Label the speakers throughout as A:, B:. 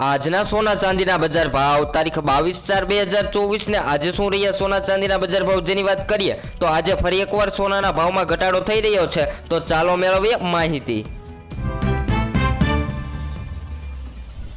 A: આજના સોના ચાંદીના બજાર ભાવ, તારીખ બાવીસ ચાર બે હજાર ચોવીસને આજે શું રહ્યા સોના ચાંદીના બજાર ભાવ જેની વાત કરીએ, તો આજે ફરી એકવાર સોનાના ભાવમાં ઘટાડો થઈ રહ્યો છે. તો ચાલો મેળવીએ માહિતી.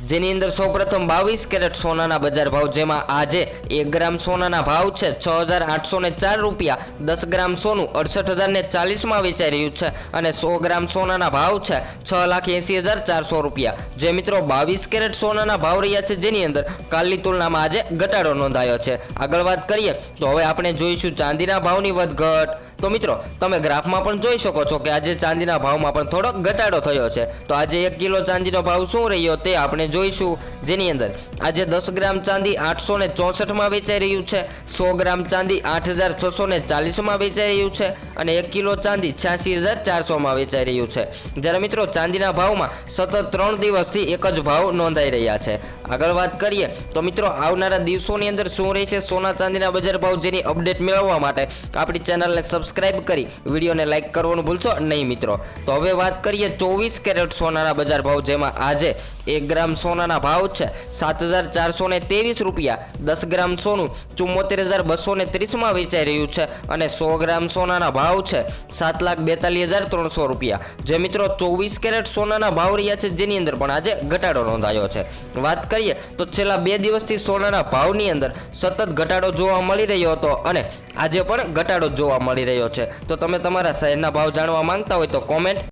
A: જેની અંદર સૌપ્રથમ બાવીસ કેરેટ સોનાના બજાર ભાવ, જેમાં આજે એક ગ્રામ સોનાના ભાવ છે છ હજાર આઠસો ને ચાર રૂપિયા. દસ ગ્રામ સોનું અડસઠ હજાર ને ચાલીસમાં વેચાઈ રહ્યું છે અને સો ગ્રામ સોનાના ભાવ છે છ લાખ એંસી હજાર ચારસો રૂપિયા. જે મિત્રો બાવીસ કેરેટ સોનાના ભાવ રહ્યા છે જેની અંદર કાલની તુલનામાં આજે ઘટાડો નોંધાયો છે. આગળ વાત કરીએ તો હવે આપણે જોઈશું ચાંદીના ભાવની વધઘટ. તો મિત્રો, તમે ગ્રાફમાં પણ જોઈ શકો છો કે આજે ચાંદીના ભાવમાં પણ થોડોક ઘટાડો થયો છે. તો આજે એક કિલો ચાંદીનો ભાવ શું રહ્યો તે આપણે જોઈશું. જેની અંદર આજે દસ ગ્રામ ચાંદી આઠસો ને ચોસઠમાં વેચાઈ રહ્યું છે. સો ગ્રામ ચાંદી આઠ હજાર છસો ને ચાલીસમાં વેચાઈ રહ્યું છે અને એક કિલો ચાંદી છ્યાસી હજાર ચારસોમાં વેચાઈ રહ્યું છે. જ્યારે મિત્રો ચાંદીના ભાવમાં સતત ત્રણ દિવસથી એક જ ભાવ નોંધાઈ રહ્યા છે. આગળ વાત કરીએ તો મિત્રો આવનારા દિવસોની અંદર શું રહેશે? સોના ચાંદીના બજાર ભાવ જેની અપડેટ મેળવવા માટે આપણી ચેનલને સબસ્ક્રાઇબ કરી વિડીયોને લાઇક કરવાનું ભૂલશો નહીં મિત્રો. તો હવે વાત કરીએ ચોવીસ કેરેટ સોનાના બજાર ભાવ જેમાં આજે એક ગ્રામ સોનાના ભાવ છે. સાત હજાર ચારસો ત્રેવીસ રૂપિયા. દસ ગ્રામ સોનું ચુમ્મોતેર હજાર બસો ને ત્રીસમાં વેચાઈ રહ્યું છે અને સો ગ્રામ સોનાના ભાવ છે સાત લાખ બેતાલીસ હજાર ત્રણસો રૂપિયા. જે મિત્રો ચોવીસ કેરેટ સોનાના ભાવ રહ્યા છે, જેની અંદર પણ આજે ઘટાડો નોંધાયો છે. વાત કરીએ તો છેલ્લા બે દિવસથી સોનાના ભાવની અંદર સતત ઘટાડો જોવા મળી રહ્યો હતો અને આજે પણ ઘટાડો જોવા મળી રહ્યો છે. તો તમે તમારા શહેરના ભાવ જાણવા માંગતા હોય તો કોમેન્ટ